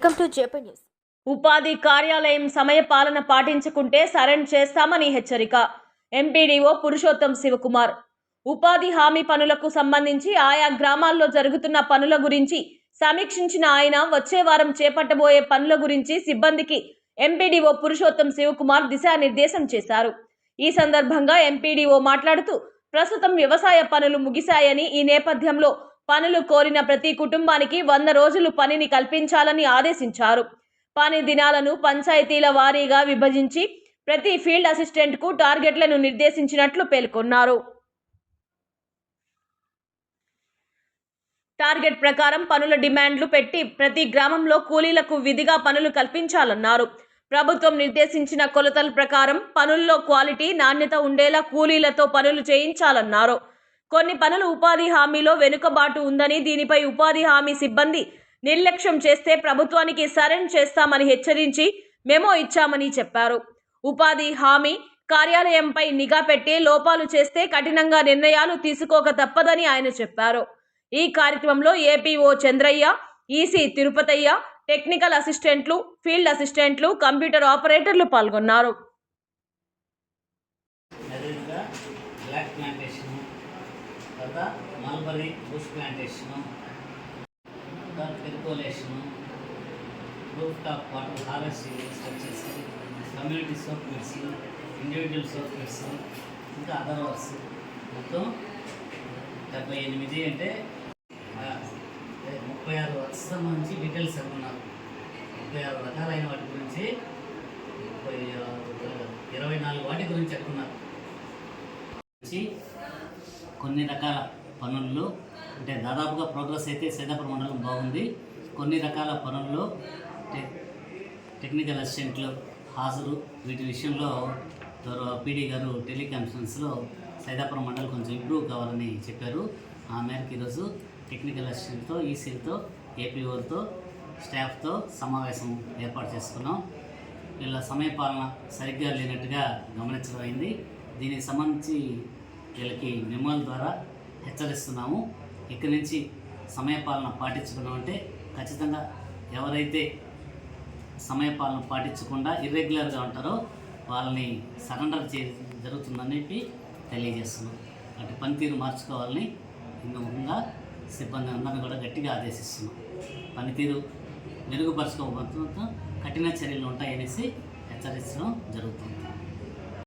Welcome to JP news ఉపాధి కార్యాలయం సమయ పాలన పాటించకుంటే సరెండ్ చేస్తామని హెచ్చరిక. ఎంపీడీఓ పురుషోత్తం శివకుమార్. ఉపాధి హామీ పనులకు సంబంధించి ఆయా గ్రామాల్లో జరుగుతున్న పనుల గురించి సమీక్షించిన ఆయన వచ్చే వారం చేపట్టబోయే పనుల గురించి సిబ్బందికి ఎంపీడీఓ పురుషోత్తం శివకుమార్ దిశానిర్దేశం చేశారు. ఈ సందర్భంగా ఎంపీడీఓ మాట్లాడుతూ ప్రస్తుతం వ్యవసాయ పనులు ముగిశాయని ఈ నేపథ్యంలో పనులు కోరిన ప్రతి కుటుంబానికి వంద రోజులు పనిని కల్పించాలని ఆదేశించారు. పని దినాలను పంచాయతీల వారీగా విభజించి ప్రతి ఫీల్డ్ అసిస్టెంట్కు టార్గెట్లను నిర్దేశించినట్లు పేర్కొన్నారు. టార్గెట్ ప్రకారం పనుల డిమాండ్లు పెట్టి ప్రతి గ్రామంలో కూలీలకు విధిగా పనులు కల్పించాలన్నారు. ప్రభుత్వం నిర్దేశించిన కొలతల ప్రకారం పనుల్లో క్వాలిటీ నాణ్యత ఉండేలా కూలీలతో పనులు చేయించాలన్నారు. కొన్ని పనులు ఉపాధి హామీలో వెనుకబాటు ఉందని దీనిపై ఉపాధి హామీ సిబ్బంది నిర్లక్ష్యం చేస్తే ప్రభుత్వానికి సరెండ్ చేస్తామని హెచ్చరించి మెమో ఇచ్చామని చెప్పారు. ఉపాధి హామీ కార్యాలయంపై నిఘా పెట్టి లోపాలు చేస్తే కఠినంగా నిర్ణయాలు తీసుకోక తప్పదని ఆయన చెప్పారు. ఈ కార్యక్రమంలో APO Chandraiah EC Tirupathaiah technical అసిస్టెంట్లు ఫీల్డ్ అసిస్టెంట్లు కంప్యూటర్ ఆపరేటర్లు పాల్గొన్నారు. తర్వాత మల్బరీ బుష్ ప్లాంటేషను తర్వాత roof top water harvesting structures community soak pits individual soak pits ఇంకా అదర్ వర్క్స్. మొత్తం డెబ్బై ఎనిమిది అంటే ముప్పై ఆరు వర్క్స్ సంబంధించి డీటెయిల్స్ అనుకున్నారు ముప్పై ఆరు రకాలైన వాటి గురించి ముప్పై ఇరవై నాలుగు వాటి గురించి అనుకున్నారు కొన్ని రకాల పనుల్లో అంటే దాదాపుగా ప్రోగ్రెస్ అయితే సీతాపురం మండలం బాగుంది. కొన్ని రకాల పనుల్లో టె టెక్నికల్ అసిస్టెంట్లు హాజరు. వీటి విషయంలో పీడీ గారు టెలికాన్ఫరెన్స్లో సైదాపురం మండలం కొంచెం ఇంప్రూవ్ కావాలని చెప్పారు. ఆ మేరకు ఈరోజు టెక్నికల్ అసిస్టెంట్తో ఈసీలతో ఏపీఓలతో స్టాఫ్తో సమావేశం ఏర్పాటు చేసుకున్నాం. వీళ్ళ సమయపాలన సరిగ్గా లేనట్టుగా గమనించడం అయింది. దీనికి సంబంధించి వీళ్ళకి మెమోల ద్వారా హెచ్చరిస్తున్నాము. ఇక్కడి నుంచి సమయపాలన పాటించుకున్నామంటే ఖచ్చితంగా ఎవరైతే సమయపాలన పాటించకుండా ఇర్రెగ్యులర్గా ఉంటారో వాళ్ళని సరెండర్ చే జరుగుతుందని చెప్పి తెలియజేస్తున్నాం. అటు పనితీరు మార్చుకోవాలని ఇందు సిబ్బంది అందరిని కూడా గట్టిగా ఆదేశిస్తున్నాం. పనితీరు మెరుగుపరచుకోకపోతే కఠిన చర్యలు ఉంటాయనేసి హెచ్చరించడం జరుగుతుంది.